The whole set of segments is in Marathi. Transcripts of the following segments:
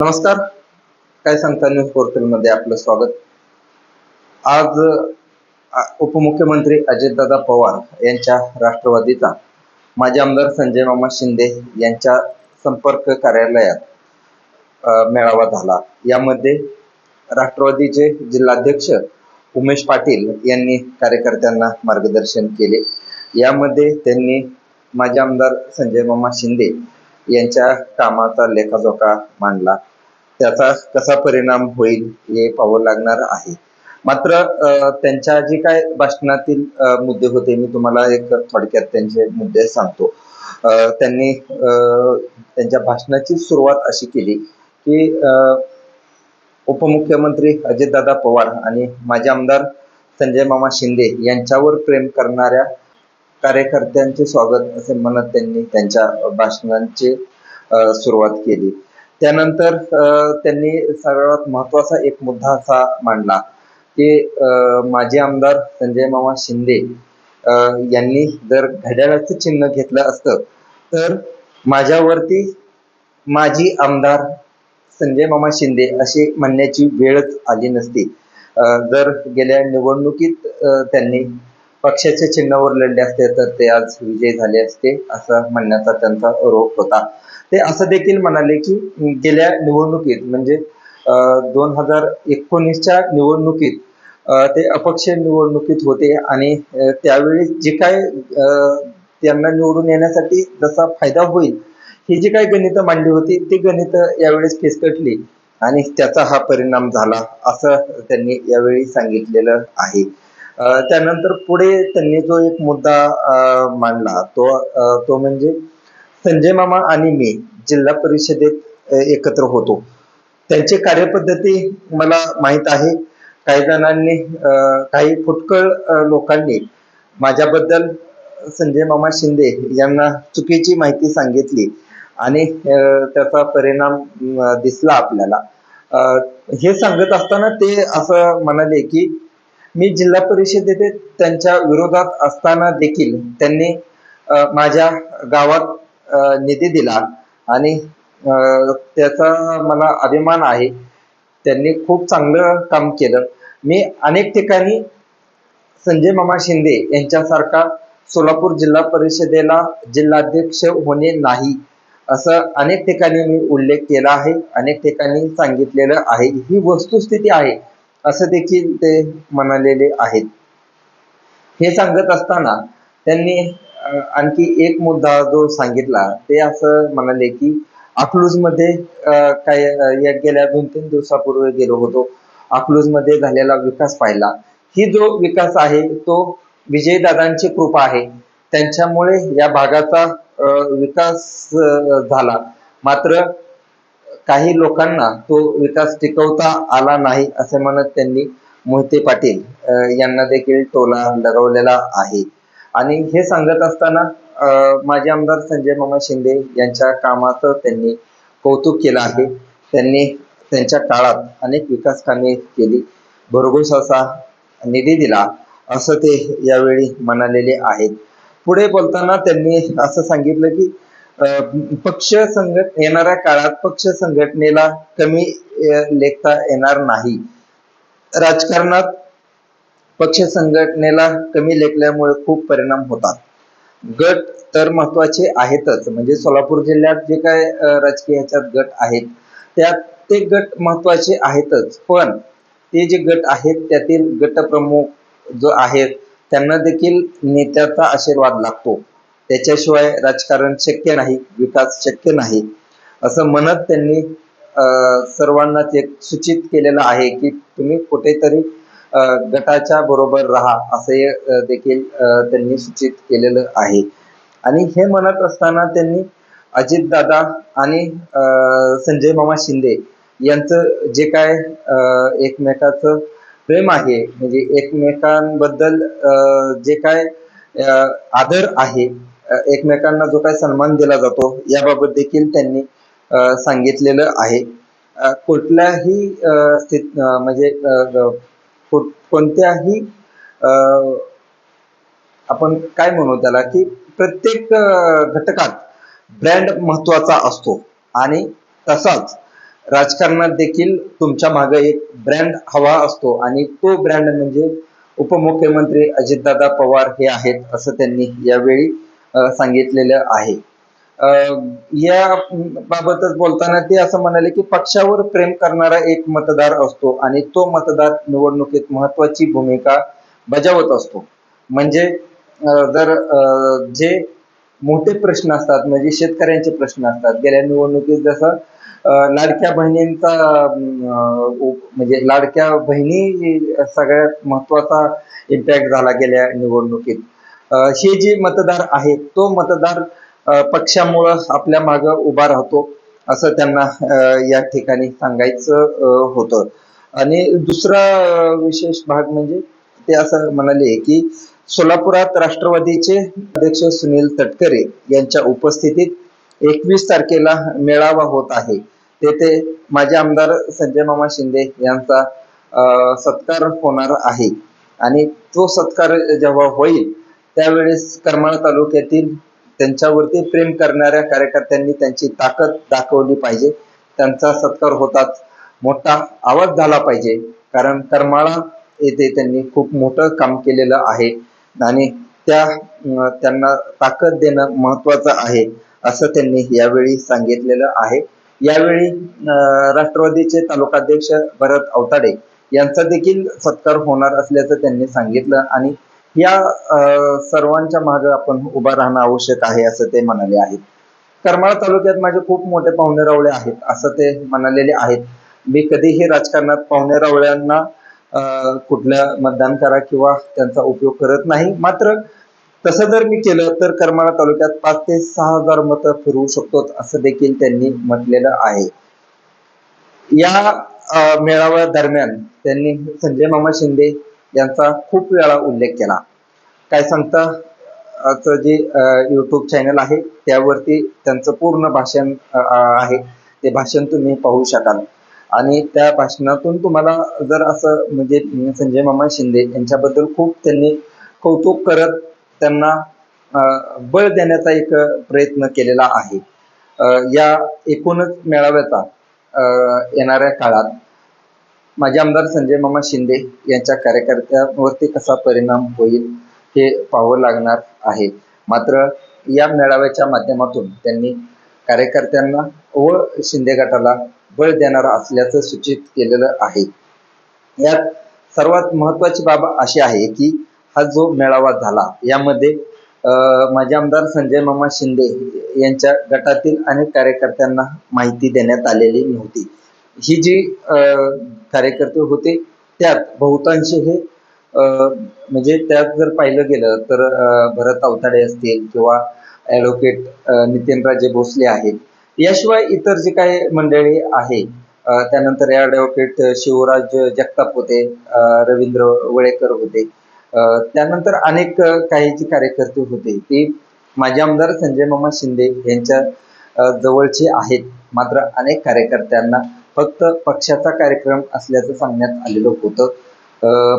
नमस्कार. काय सांगता न्यूज पोर्टलमध्ये आपलं स्वागत. आज उपमुख्यमंत्री अजितदादा पवार यांच्या राष्ट्रवादीचा माजी आमदार संजय मामा शिंदे यांच्या संपर्क कार्यालयात मेळावा झाला. यामध्ये राष्ट्रवादीचे जिल्हाध्यक्ष उमेश पाटील यांनी कार्यकर्त्यांना मार्गदर्शन केले. यामध्ये त्यांनी माजी आमदार संजय मामा शिंदे यांच्या कामाचा लेखाजोखा मांडला. त्याचा कसा परिणाम होईल हे पाहावं लागणार आहे. मात्र त्यांच्या जे काय भाषणातील मुद्दे होते मी तुम्हाला एक थोडक्यात त्यांचे मुद्दे सांगतो. त्यांनी त्यांच्या भाषणाची सुरुवात अशी केली की उपमुख्यमंत्री अजितदादा पवार आणि माजी आमदार संजय मामा शिंदे यांच्यावर प्रेम करणाऱ्या कार्यकर्त्यांचे स्वागत असे म्हणत त्यांनी त्यांच्या भाषणांची सुरुवात केली. त्यानंतर त्यांनी सर्वात महत्त्वाचा एक मुद्दा असा मांडला की माजी आमदार संजय मामा शिंदे यांनी जर घड्याळाचं चिन्ह घेतलं असतं तर माझ्यावरती माजी आमदार संजय मामा शिंदे अशी म्हणण्याची वेळच आली नसती. जर गेल्या निवडणुकीत त्यांनी पक्षाच्या चिन्हावर लढले असते तर ते आज विजय झाले असते असं म्हणण्याचा त्यांचा रोख होता. ते असं देखील म्हणाले की गेल्या निवडणुकीत म्हणजे दोन हजार एकोणीसच्या निवडणुकीत ते अपक्ष निवडणुकीत होते आणि त्यावेळी जे काय त्यांना निवडून येण्यासाठी जसा फायदा होईल ही जी काही गणितं मांडली होती ती गणितं यावेळेस फिसकटली आणि त्याचा हा परिणाम झाला असं त्यांनी यावेळी सांगितलेलं आहे. त्यानंतर पुढे त्यांनी जो एक मुद्दा मांडला तो तो म्हणजे संजय मामा आणि मी जिल्हा परिषदेत एकत्र होतो. त्यांची कार्यपद्धती मला माहीत आहे. काही जणांनी काही फुटकळ लोकांनी माझ्याबद्दल संजय मामा शिंदे यांना चुकीची माहिती सांगितली आणि त्याचा परिणाम दिसला आपल्याला. हे सांगत असताना ते असं म्हणाले की मी जिल्हा परिषदेत त्यांच्या विरोधात असताना देखील त्यांनी माझ्या गावात निधी दिला. आणि त्याचा मला अभिमान आहे. त्यांनी खूप चांगलं काम केलं. मी अनेक ठिकाणी संजय मामा शिंदे यांच्यासारखा सोलापूर जिल्हा परिषदेला जिल्हाध्यक्ष होणे नाही असं अनेक ठिकाणी मी उल्लेख केला आहे. अनेक ठिकाणी सांगितलेलं आहे. ही वस्तुस्थिती आहे असं देखील ते म्हणालेले आहेत. हे सांगत असताना त्यांनी आणखी एक मुद्दा जो सांगितला ते असं म्हणाले की अकलूजमध्ये काय गेल्या दोन तीन दिवसापूर्वी गेलो होतो. अकलूजमध्ये झालेला विकास पाहिला. ही जो विकास आहे तो विजयदादांची कृपा आहे. त्यांच्यामुळे या भागाचा विकास झाला. मात्र काही लोकांना तो विकास टिकवता आला नाही असे म्हणत त्यांनी मोहिते पाटील यांना देखील टोला लगावलेला आहे. आणि हे सांगत असताना अ, माजी आमदार संजय मामा शिंदे यांच्या कामाचं त्यांनी कौतुक केलं आहे. त्यांनी त्यांच्या काळात अनेक विकास कामे केली. भरघोस असा निधी दिला असं ते यावेळी म्हणालेले आहेत. पुढे बोलताना त्यांनी असं सांगितलं की पक्ष संघट येणाऱ्या काळात पक्ष संघटनेला कमी लेखता येणार नाही. राजकारणात पक्ष संघटनेला कमी लेखल्यामुळे खूप परिणाम होतात. गट तर महत्त्वाचे आहेतच. म्हणजे सोलापूर जिल्ह्यात जे काय राजकीय ह्याच्यात गट आहेत त्यात ते गट महत्त्वाचे आहेतच. पण ते जे गट आहेत त्यातील गटप्रमुख जो आहेत त्यांना देखील नेत्याचा आशीर्वाद लागतो. त्याच्याशिवाय राजकारण शक्य नाही विकास शक्य नाही. असं म्हणत त्यांनी सर्वांनाच एक सूचित केलेलं आहे की तुम्ही कुठेतरी गटाच्या बरोबर राहा असे देखील त्यांनी सूचित केलेलं आहे. आणि हे म्हणत असताना त्यांनी अजितदादा आणि संजय मामा शिंदे यांचं जे काय अ, एकमेकाचं प्रेम आहे म्हणजे एकमेकांबद्दल जे काय आदर आहे एकमेकांना जो काय सन्मान दिला जातो याबाबत देखील त्यांनी सांगितलेलं आहे. कुठल्याही स्थित म्हणजे कोणत्याही आपण काय म्हणू त्याला की प्रत्येक घटकात ब्रँड महत्त्वाचा असतो. आणि तसाच राजकारणात देखील तुमच्या मागे एक ब्रँड हवा असतो. आणि तो ब्रँड म्हणजे उपमुख्यमंत्री अजितदादा पवार हे आहेत असं त्यांनी यावेळी सांगितलेलं आहे. या बाबतच बोलताना ते असं म्हणाले की पक्षावर प्रेम करणारा एक मतदार असतो आणि तो मतदार निवडणुकीत महत्वाची भूमिका बजावत असतो. म्हणजे जर जे मोठे प्रश्न असतात म्हणजे शेतकऱ्यांचे प्रश्न असतात गेल्या निवडणुकीत जसं लाडक्या बहिणींचा म्हणजे लाडक्या बहिणी सगळ्यात महत्त्वाचा इम्पॅक्ट झाला गेल्या निवडणुकीत. हे जे मतदार आहेत तो मतदार पक्षामुळं आपल्या मागं उभा राहतो असं त्यांना या ठिकाणी सांगायचं होतं. आणि दुसरा विशेष भाग म्हणजे ते असं म्हणाले की सोलापुरात राष्ट्रवादीचे अध्यक्ष सुनील तटकरे यांच्या उपस्थितीत एकवीस तारखेला मेळावा होत आहे. तेथे माजी आमदार संजय मामा शिंदे यांचा सत्कार होणार आहे. आणि तो सत्कार जेव्हा होईल त्यावेळेस करमाळ तालुक्यातील त्यांच्यावरती प्रेम करणाऱ्या कार्यकर्त्यांनी त्यांची ताकद दाखवली पाहिजे. त्यांचा सत्कार होताच मोठा आवाज झाला पाहिजे. कारण करमाळा येथे त्यांनी खूप मोठं काम केलेलं आहे. आणि त्या त्यांना ताकद देणं महत्वाचं आहे असं त्यांनी यावेळी सांगितलेलं आहे. यावेळी राष्ट्रवादीचे तालुकाध्यक्ष भरत अवताडे यांचा देखील सत्कार होणार असल्याचं त्यांनी सांगितलं आणि या सर्वांच्या मागे आपण उभा राहणं आवश्यक आहे असं ते म्हणाले आहेत. करमाळा तालुक्यात माझे खूप मोठे पाहुणे रावळे आहेत असं ते म्हणालेले आहेत. मी कधीही राजकारणात पाहुणे रावळ्यांना अं, कुठल्या मतदान करा किंवा त्यांचा उपयोग करत नाही. मात्र तसं जर मी केलं तर करमाळा तालुक्यात पाच ते सहा हजार मतं फिरवू शकतो असं देखील त्यांनी म्हटलेलं आहे. या मेळाव्या दरम्यान त्यांनी संजय मामा शिंदे यांचा खूप वेळा उल्लेख केला. काय सांगता आजचं जे युट्यूब चॅनल आहे त्यावरती त्यांचं पूर्ण भाषण आहे. ते भाषण तुम्ही पाहू शकाल. आणि त्या भाषणातून तुम्हाला जर असं म्हणजे संजय मामा शिंदे यांच्याबद्दल खूप त्यांनी कौतुक करत त्यांना बळ देण्याचा एक प्रयत्न केलेला आहे. या एकूणच मेळाव्याचा येणाऱ्या काळात माझे आमदार संजय मामा शिंदे यांच्या कार्यकर्त्यांवरती कसा परिणाम होईल हे पाहावं लागणार आहे. मात्र या मेळाव्याच्या माध्यमातून त्यांनी कार्यकर्त्यांना व शिंदे गटाला बळ देणार असल्याचं सूचित केलेलं आहे. यात सर्वात महत्वाची बाब अशी आहे की हा जो मेळावा झाला यामध्ये माझे आमदार संजय मामा शिंदे यांच्या गटातील अनेक कार्यकर्त्यांना माहिती देण्यात आलेली नव्हती. ही जी अं, कार्यकर्ते होते. त्यात बहुतांश हे म्हणजे त्यात जर पाहिलं गेलं तर भरत अवताडे असतील किंवा ॲडव्होकेट नितीनराजे भोसले आहेत. याशिवाय इतर जे काही मंडळी आहे त्यानंतर ॲडव्होकेट शिवराज जगताप होते रवींद्र वळेकर होते. त्यानंतर अनेक काही जे कार्यकर्ते होते ते माजी आमदार संजय मामा शिंदे यांच्या जवळचे आहेत. मात्र अनेक कार्यकर्त्यांना फक्त पक्षाचा कार्यक्रम असल्याचं सांगण्यात आलेलं होतं.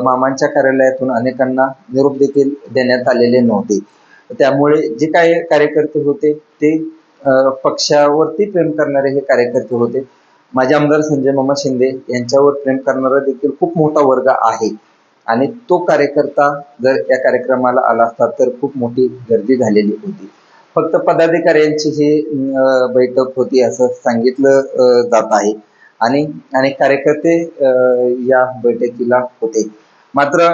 मामांच्या कार्यालयातून अनेकांना निरोप देखील देण्यात आलेले नव्हते. त्यामुळे जे काही कार्यकर्ते होते ते पक्षावरती प्रेम करणारे हे कार्यकर्ते होते. माझे आमदार संजय मामा शिंदे यांच्यावर प्रेम करणारा देखील खूप मोठा वर्ग आहे. आणि तो कार्यकर्ता जर या कार्यक्रमाला आला असता तर खूप मोठी गर्दी झालेली होती. फक्त पदाधिकाऱ्यांची ही बैठक होती असं सांगितलं जात आहे. आणि अनेक कार्यकर्ते अं, या बैठकीला होते. मात्र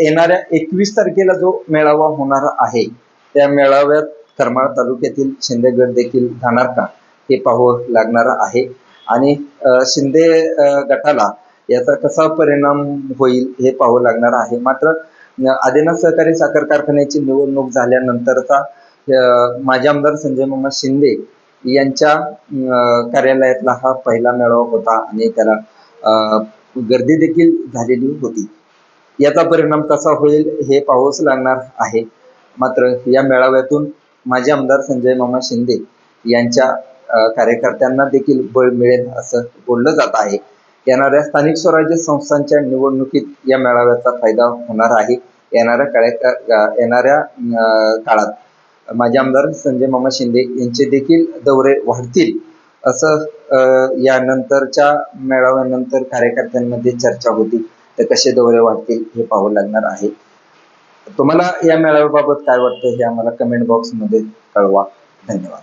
येणाऱ्या एकवीस तारखेला जो मेळावा होणार आहे त्या मेळाव्यात करमाळ तालुक्यातील शिंदेगड देखील जाणार का हे पाहावं लागणार आहे. आणि शिंदे गटाला याचा कसा परिणाम होईल हे पाहावं लागणार आहे. मात्र अं, आदिनाथ सहकारी साखर कारखान्याची निवडणूक झाल्यानंतरचा अं, माजी आमदार संजय मामा शिंदे यांच्या कार्यालयातला हा पहिला मेळावा होता आणि त्याला गर्दी देखील झालेली होती. याचा परिणाम कसा होईल हे पाहूच लागणार आहे. मात्र या मेळाव्यातून माजी आमदार संजय मामा शिंदे यांच्या कार्यकर्त्यांना देखील बळ मिळेल असं बोललं जात आहे. येणाऱ्या स्थानिक स्वराज्य संस्थांच्या निवडणुकीत या मेळाव्याचा फायदा होणार आहे. येणाऱ्या काळ्या येणाऱ्या काळात माजी आमदार संजय मामा शिंदे यांचे देखील दौरे वाढतील असं यानंतरच्या मेळाव्यानंतर कार्यकर्त्यांमध्ये चर्चा होती. तर कसे दौरे वाढतील हे पाहावं लागणार आहे. तुम्हाला या मेळाव्याबाबत काय वाटतं हे आम्हाला कमेंट बॉक्समध्ये कळवा. धन्यवाद.